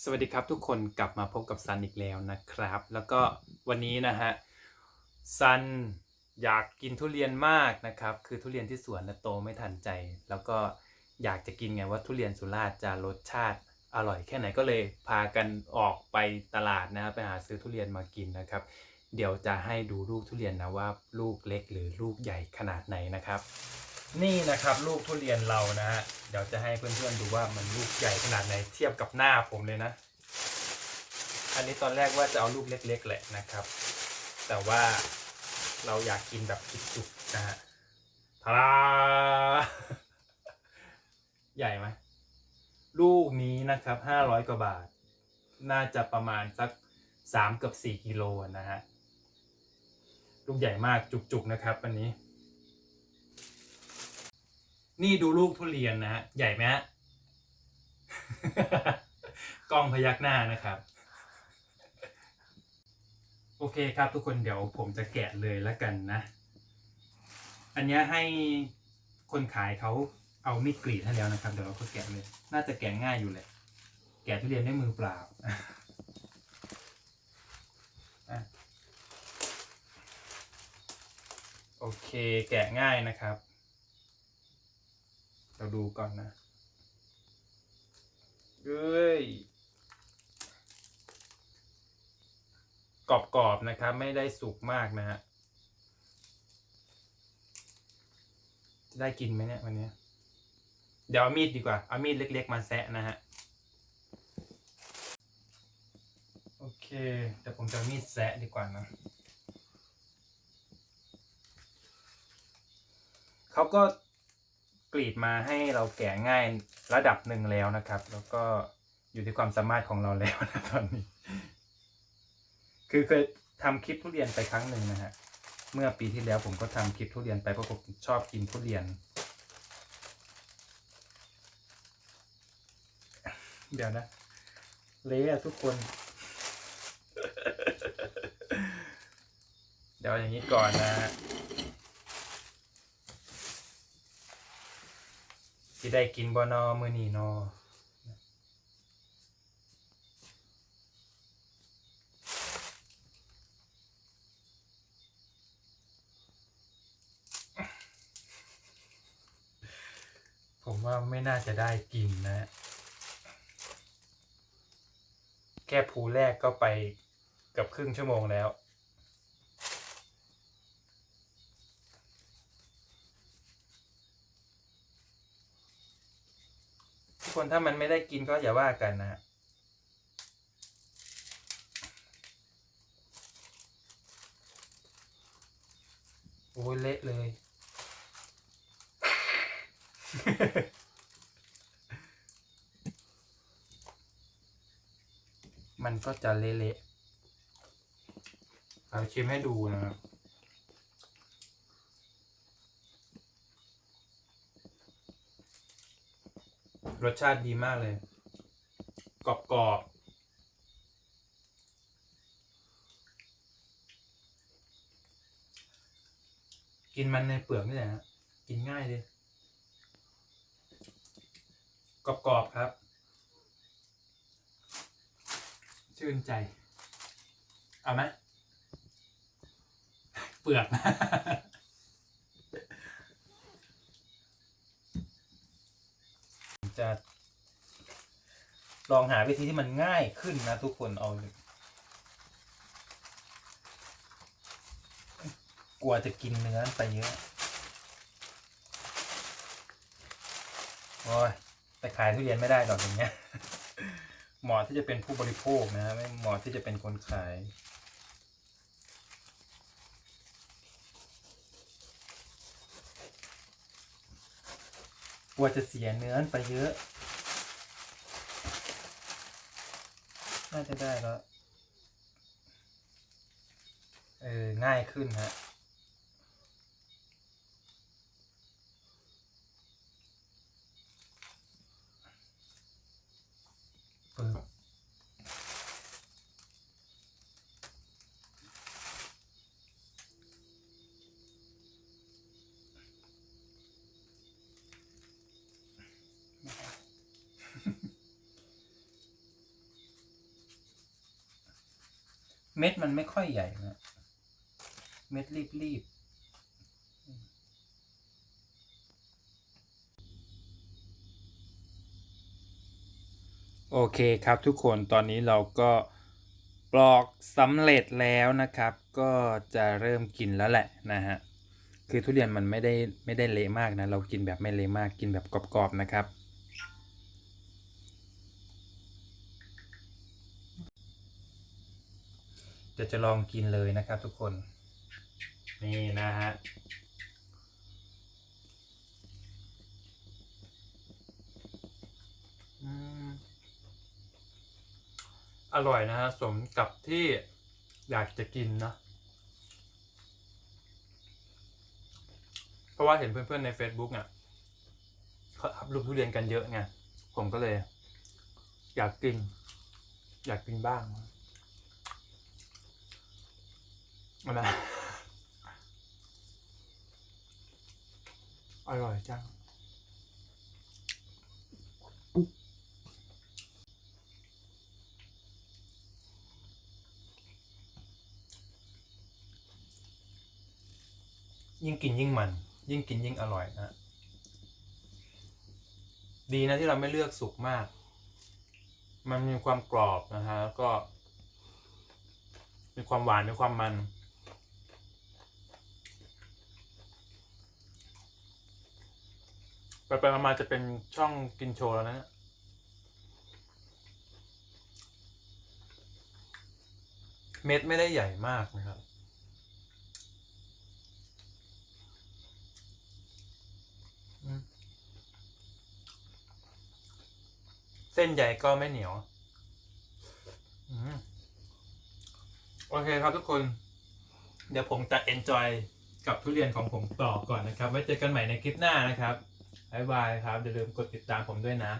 สวัสดีครับทุกคนกลับมาพบกับซันอีกแล้วนะครับ แล้วก็วันนี้นะฮะซันอยากกินทุเรียนมากนะครับ คือทุเรียนที่สวนนะโตไม่ทันใจ แล้วก็อยากจะกินไงว่าทุเรียนสุราษฎร์จะรสชาติอร่อยแค่ไหนก็เลยพากันออกไปตลาดนะครับไปหาซื้อทุเรียนมากินนะครับ เดี๋ยวจะให้ดูลูกทุเรียนนะว่าลูกเล็กหรือลูกใหญ่ขนาดไหนนะครับ นี่นะครับลูกทุเรียนเรานะฮะเดี๋ยวจะให้เพื่อนๆดูว่ามันลูกใหญ่ขนาดไหนเทียบกับหน้าผมเลยนะ อันนี้ตอนแรกว่าจะเอาลูกเล็ก ๆ แหละนะครับ แต่ว่าเราอยากกินแบบจุกๆนะฮะทาราใหญ่ไหมลูกนี้นะครับห้าร้อยกว่าบาท น่าจะประมาณสักสามกับสี่กิโลนะฮะ ลูกใหญ่มากจุกๆนะครับอันนี้ นี่ดูลูกทุเรียนนะฮะใหญ่ไหมฮะกล้องพยักหน้านะครับ โอเคครับทุกคนเดี๋ยวผมจะแกะเลยแล้วกันนะ อันนี้ให้คนขายเขาเอามีดกรีดให้แล้วนะครับ เดี๋ยวเราก็แกะเลย น่าจะแกะง่ายอยู่แหละแกะทุเรียนด้วยมือเปล่าโอเค แกะง่ายนะครับ เราดูก่อนนะเอ้ยกรอบๆนะครับ ไม่ได้สุกมากนะฮะจะได้กินไหมเนี่ยวันนี้ เดี๋ยวเอามีดดีกว่า เอามีดเล็ก ๆ มาแซะนะฮะ โอเคเดี๋ยวผมจะมีดแซะดีกว่านะเขาก็ กรีดมาให้เราแกะง่ายระดับหนึ่งแล้วนะครับ แล้วก็อยู่ที่ความสามารถของเราแล้วนะตอนนี้ คือเคยทำคลิปทุเรียนไปครั้งหนึ่งนะฮะเมื่อปีที่แล้วผมก็ทำคลิปทุเรียนไปเพราะผมชอบกินทุเรียน เดี๋ยวนะเละอะทุกคน เดี๋ยวอย่างนี้ก่อนนะ ฮะที่ได้กินบอนอมือนีนอผมว่าไม่น่าจะได้กินนะ แค่ภูแรกก็ไปกับครึ่งชั่วโมงแล้ว คนถ้ามันไม่ได้กินก็อย่าว่ากันนะฮะโอ้ยเละเลย มันก็จะเละๆเอาชิมให้ดูนะครับ รสชาติดีมากเลย กรอบๆกินมันในเปลือกนี่แหละกินง่ายเลยกรอบๆครับ ชื่นใจ เอาไหมเปลือก จะ ลองหาวิธีที่มันง่ายขึ้นนะทุกคนเอา กลัวจะกินเนื้อไปเยอะโอ้ยแต่ขายทุเรียนไม่ได้หรอกอย่างเงี้ยเหมาะที่จะเป็นผู้บริโภคนะฮะไม่เหมาะที่จะเป็นคนขายกลัวจะเสียเนื้อไปเยอะ น่าจะได้แล้ว เออ ง่ายขึ้นฮะ เม็ดมันไม่ค่อยใหญ่นะ เม็ดรีบๆ โอเคครับทุกคนตอนนี้เราก็ปลอกสำเร็จแล้วนะครับ ก็จะเริ่มกินแล้วแหละนะฮะ คือทุเรียนมันไม่ได้ไม่ได้เละมากนะ เรากินแบบไม่เละมากกินแบบกรอบๆนะครับ เดี๋ยวจะลองกินเลยนะครับทุกคน นี่นะฮะอร่อยนะฮะสมกับที่อยากจะกินนะ เพราะว่าเห็นเพื่อนๆใน Facebook เนี่ยเขาอัพรูปทุเรียนกันเยอะไง ผมก็เลย อยากกิน อยากกินบ้างเอานะอร่อยจังยิ่งกินยิ่งมัน ยิ่งกินยิ่งอร่อยนะดีนะที่เราไม่เลือกสุกมาก มันมีความกรอบนะฮะแล้วก็ มีความหวานมีความมัน ไปไปๆมาๆจะเป็นช่องกินโชว์แล้วนะเม็ดไม่ได้ใหญ่มากนะครับ เส้นใหญ่ก็ไม่เหนียวอโอเคครับทุกคน เดี๋ยวผมจะ enjoy กับทุเรียนของผมต่อก่อนนะครับ ไว้เจอกันใหม่ในคลิปหน้านะครับ บ๊ายบายครับอย่าลืมกดติดตามผมด้วยนะ